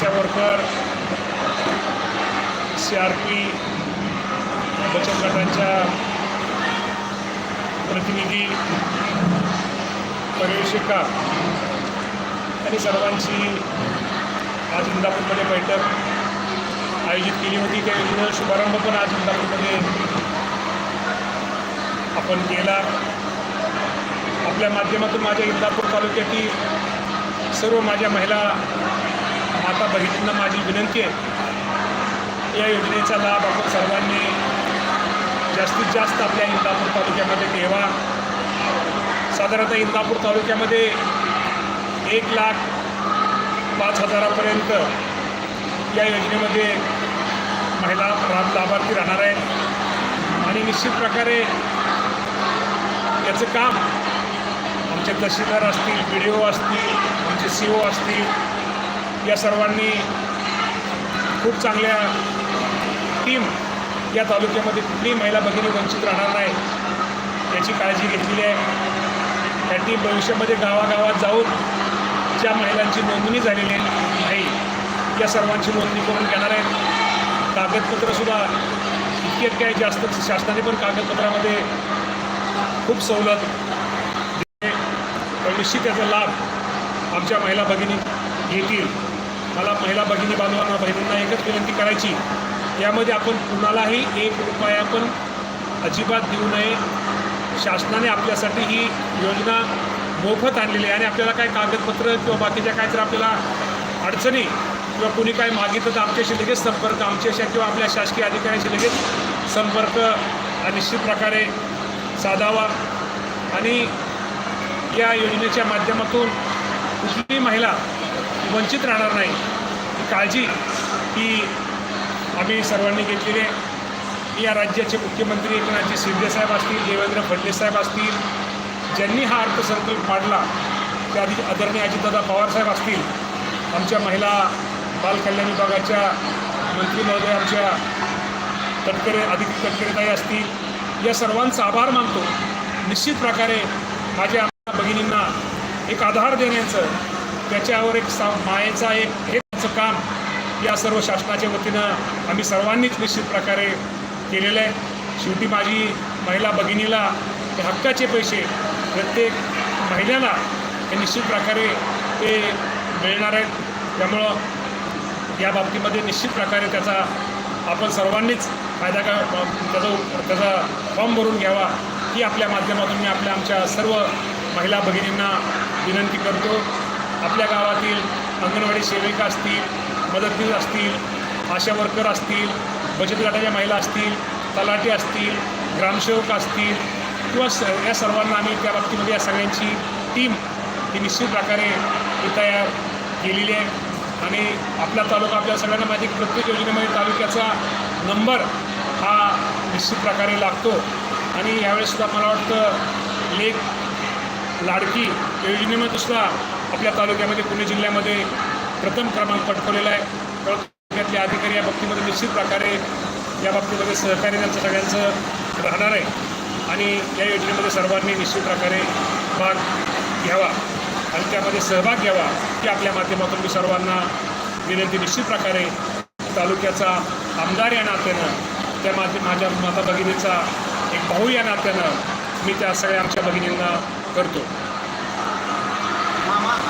ASHA worker C R P बचत गटांच्या प्रतिनिधी पर्यवेक्षिका आणि सर्वांची आज इंदापूरमध्ये बैठक आयोजित केली होती. त्या योजनेचा शुभारंभ पण आज इंदापूरमध्ये आपण केला. आपल्या माध्यमातून माझ्या इंदापूर तालुक्यातील सर्व माझ्या महिला माता बहिणींना माझी विनंती आहे या योजनेचा लाभ आपण सर्वांनी जास्तीत जास्त आपल्या इंदापूर तालुक्यामध्ये घ्यावा. साधारणतः इंदापूर तालुक्यामध्ये एक लाख पाच हजारापर्यंत या योजनेमध्ये महिला लाभ लाभार्थी राहणार आहेत. आणि निश्चित प्रकारे याचं काम आमचे तहसीलदार असतील बी डी ओ असतील आमचे सी ओ असतील या सर्वांनी खूप चांगल्या टीम या तालुक्यामध्ये कुठलीही महिला भगिनी वंचित राहणार नाही याची काळजी घेतलेली आहे. त्या टीम भविष्यामध्ये गावागावात जाऊन ज्या महिलांची नोंदणी झालेली नाही या सर्वांची नोंदणी करून घेणार आहेत. कागदपत्रंसुद्धा इतके काय जास्त शासनाने पण कागदपत्रामध्ये खूप सवलत आहे. निश्चित त्याचा लाभ आमच्या महिला भगिनी घेतील. मला महिला भगिनी बांधवांना बहिणींना एकच विनंती करायची. यामध्ये आपण कुणालाही एक रुपया पण अजिबात देऊ नये. शासनाने आपल्यासाठी ही योजना मोफत आणलेली आहे आणि आपल्याला काय कागदपत्र किंवा बाकीच्या काय तर आपल्याला अडचणी किंवा कुणी काय मागितलं तर आमच्याशी लगेच संपर्क आमच्याशी किंवा आपल्या शासकीय अधिकाऱ्यांशी लगेच संपर्क निश्चित प्रकारे साधावा. आणि या योजनेच्या माध्यमातून कुठलीही महिला वंचित राहणार नाही. ही काळजी ही आम्ही सर्वांनी घेतलेली आहे. या राज्याचे मुख्यमंत्री एकनाथजी शिंदेसाहेब असतील देवेंद्र फडणवीस साहेब असतील ज्यांनी हा अर्थसंकल्प मांडला त्या आधी आदरणीय अजितदादा पवारसाहेब असतील आमच्या महिला बालकल्याण विभागाच्या मंत्री महोदय आमच्या तटकरे अधिक तटकरेताई असतील या सर्वांचा आभार मानतो. निश्चित प्रकारे माझ्या भगिनींना एक आधार देण्याचं त्याच्यावर एक सा मायेचा एक हेच काम या सर्व शासनाच्या वतीनं आम्ही सर्वांनीच निश्चित प्रकारे केलेलं आहे. शेवटी माझी महिला भगिनीला ते हक्काचे पैसे प्रत्येक महिन्याला हे निश्चित प्रकारे ते मिळणार आहेत. त्यामुळं या बाबतीमध्ये निश्चित प्रकारे त्याचा आपण सर्वांनीच फायदा का त्याचा त्याचा फॉर्म भरून घ्यावा ही आपल्या माध्यमातून मी आपल्या आमच्या सर्व महिला भगिनींना विनंती करतो. आपल्या गावातील अंगणवाडी सेविका असतील मदतनीस असतील आशा वर्कर असतील बचत गटाच्या महिला असतील तलाठी असतील ग्रामसेवक असतील किंवा स या सर्वांना आम्ही त्या बाबतीमध्ये या सगळ्यांची टीम ही निश्चित प्रकारे तयार केलेली आहे. आणि आपला तालुका आपल्या सगळ्यांना माहिती की प्रत्येक योजनेमध्ये तालुक्याचा नंबर हा निश्चित प्रकारे लागतो. आणि यावेळेससुद्धा मला वाटतं लेख लाडकी या योजनेमध्ये सुद्धा आपल्या तालुक्यामध्ये पुणे जिल्ह्यामध्ये प्रथम क्रमांक पटकवलेला आहे. तालुक्यातले अधिकारी या बाबतीमध्ये निश्चित प्रकारे या बाबतीमध्ये सहकार्य त्यांचं सगळ्यांचं राहणार आहे. आणि या योजनेमध्ये सर्वांनी निश्चित प्रकारे भाग घ्यावा आणि त्यामध्ये सहभाग घ्यावा की आपल्या माध्यमातून मी सर्वांना विनंती निश्चित प्रकारे तालुक्याचा आमदार या नात्यानं त्या माझे माझ्या माता भगिनीचा एक भाऊ या नात्यानं मी त्या सगळ्या आमच्या भगिनींना करतो.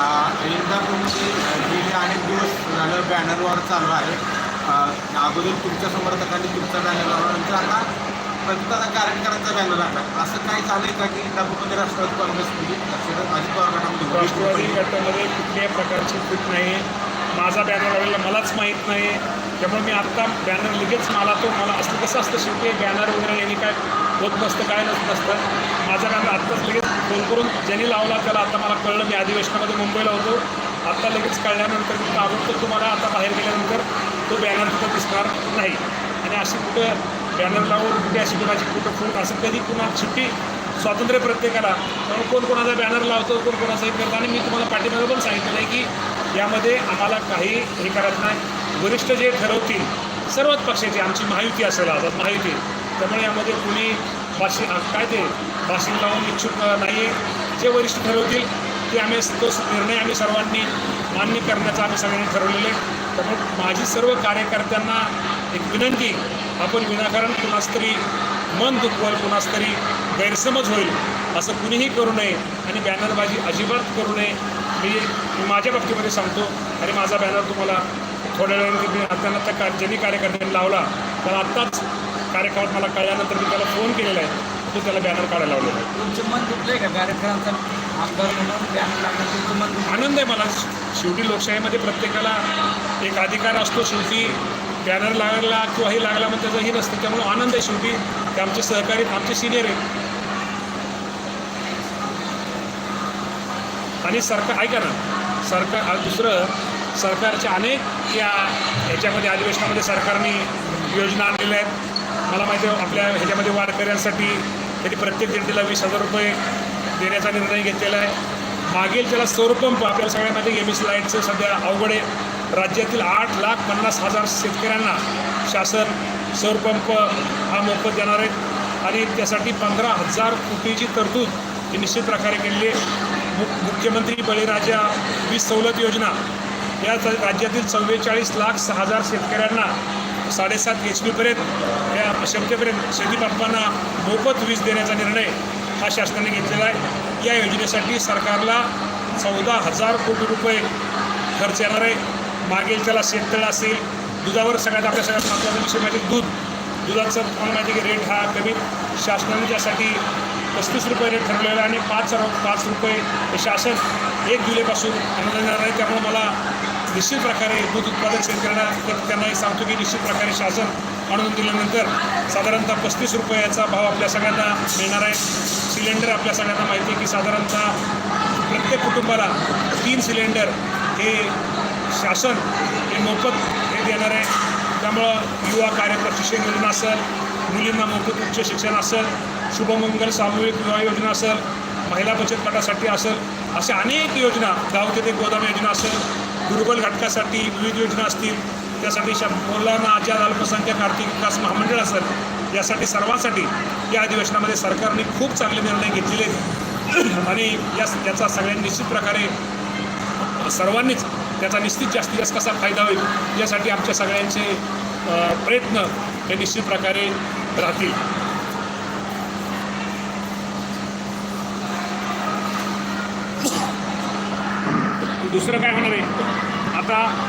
मामा इंदापूरचे गेले अनेक दिवस झालं बॅनरवर चालू आहे. अगोदर तुमच्या समर्थकांनी तुमचा बॅनर लावला नंतर आता प्रतिकाचा कार्यकर्त्यांचा बॅनर आला असं काय चालेल का की इंदापूरमध्ये राष्ट्रवादी काँग्रेस म्हणजे शरद अजित पवार गटामध्ये राष्ट्रवादी गटामध्ये कुठल्याही प्रकारची फूट नाही. माझा बॅनर लावलेला मलाच माहीत नाही. त्यामुळे मी आत्ता बॅनर लगेच मला तो मला असं कसं असतं शेवटी बॅनर वगैरे यांनी काय होत नसतं काय नसत नसतं. माझा बॅनर आत्ताच लगेच फोन करून ज्यांनी लावला त्याला आता मला कळलं मी अधिवेशनामध्ये मुंबईला होतो. आत्ता लगेच कळल्यानंतर मी ताबडतोब तुम्हाला आता बाहेर गेल्यानंतर तो बॅनर तिथं दिसणार नाही. आणि अशी कुठं बॅनर लावून कुठे अशी कुणाची कुठं फूट असं कधी कुणा सुट्टी स्वातंत्र्य प्रत्येकाला. त्यामुळे कोण कोणाचा बॅनर लावतो कोण कोणाचं हे करतो आणि मी तुम्हाला पाठीमागे पण सांगितलं आहे की यामध्ये आम्हाला काही हे करत नाही. वरिष्ठ जे ठरवतील सर्वच पक्षाची आमची महायुती असेल आज महायुती. त्यामुळे यामध्ये कुणी बाशी कायदे ते? लावून इच्छुक नाही आहे जे वरिष्ठ ठरवतील ते आम्ही तो निर्णय आम्ही सर्वांनी मान्य करण्याचा आम्ही सगळ्यांनी ठरवलेलं आहे. त्यामुळे माझी सर्व कार्यकर्त्यांना एक विनंती आपण विनाकारण कुणास तरी मन दुखवल कुणास तरी गैरसमज होईल असं कुणीही करू नये आणि बॅनरबाजी अजिबात करू नये. मी माझ्या बाबतीमध्ये सांगतो आणि माझा बॅनर तुम्हाला थोड्या वेळाने मी त्यांना त्या का ज्यांनी कार्यकर्त्यांनी लावला तर आत्ताच कार्यक्रमात मला कळल्यानंतर मी त्याला फोन केलेला आहे. तो त्याला बॅनर काढायला लावलेला आहे. तुमचं मन दुखलंय का? कार्यक्रमाचा आमदार म्हणून बॅनर लागलं तुमचं मन दुखलं आनंद आहे मला. शेवटी लोकशाहीमध्ये प्रत्येकाला एक अधिकार असतो. शेवटी बॅनर लागला किंवा हे लागला म्हणजे त्याचं हे नसतं. त्यामुळे आनंद आहे शेवटी. ते आमचे सहकारी आमचे सिनियर आहेत. आणि सरकार ऐका ना. सरकार आ- दुसरं सरकारच्या अनेक या ह्याच्यामध्ये अधिवेशनामध्ये सरकारने योजना आणलेल्या आहेत. मला माहिती आहे आपल्या ह्याच्यामध्ये वारकऱ्यांसाठी त्यांनी प्रत्येक जनतेला वीस हजार रुपये देण्याचा निर्णय घेतलेला आहे. मागील त्याला सौरपंप आपल्याला सगळ्यामध्ये एम एस लाईटचं सध्या अवघड आहे. राज्यातील आठ लाख पन्नास हजार शेतकऱ्यांना शासन सौरपंप हा मोफत देणार आहे. आणि त्यासाठी पंधरा हजार कोटीची तरतूद ही निश्चित प्रकारे केलेली आहे. मुख्यमंत्री बळीराजा वीज सवलत योजना या च- राज्यातील चव्वेचाळीस लाख सहा हजार शेतकऱ्यांना साडेसात एच पीपर्यंत या क्षमतेपर्यंत शेतीबापांना मोफत वीज देण्याचा निर्णय हा शासनाने घेतलेला आहे. या योजनेसाठी सरकारला चौदा हजार कोटी रुपये खर्च येणार आहे. मागेल त्याला शेततळ असेल दुधावर सगळ्यात आपल्या सगळ्यात महत्त्वाचा विषय माहिती दूध. दुधाचं तुम्हाला माहिती की रेट हा कमी. शासनाने त्यासाठी पस्तीस रुपये रेट ठरवलेला आहे आणि पाच पाच रुपये शासन एक जुलैपासून अनुदान देणार आहे. त्यामुळे मला निश्चित प्रकारे दूध उत्पादक शेतकऱ्यांना त्यांनाही सांगतो की निश्चित प्रकारे शासन आणून दिल्यानंतर साधारणतः पस्तीस रुपयाचा भाव आपल्या सगळ्यांना मिळणार आहे. सिलेंडर आपल्या सगळ्यांना माहिती आहे की साधारणतः प्रत्येक कुटुंबाला तीन सिलेंडर हे शासन हे मोफत हे देणार आहे. त्यामुळं युवा कार्य प्रशिक्षण योजना असेल मुलींना मोफत उच्च शिक्षण असेल शुभमंगल सामूहिक विवाह योजना असेल महिला बचत गटासाठी असेल अशा अनेक योजना गाव ते गोदाम योजना असेल दुर्बल घटकासाठी विविध योजना असतील त्यासाठी श मौलाना आजाद अल्पसंख्याक आर्थिक विकास महामंडळ असेल यासाठी सर्वांसाठी या अधिवेशनामध्ये सरकारने खूप चांगले निर्णय घेतलेले आहेत. आणि या याचा सगळ्यांनी निश्चित प्रकारे सर्वांनीच त्याचा निश्चित जास्तीत जास्त कसा फायदा होईल यासाठी आमच्या सगळ्यांचे प्रयत्न हे निश्चित प्रकारे राहतील. दुसरं काय होणार आहे? आता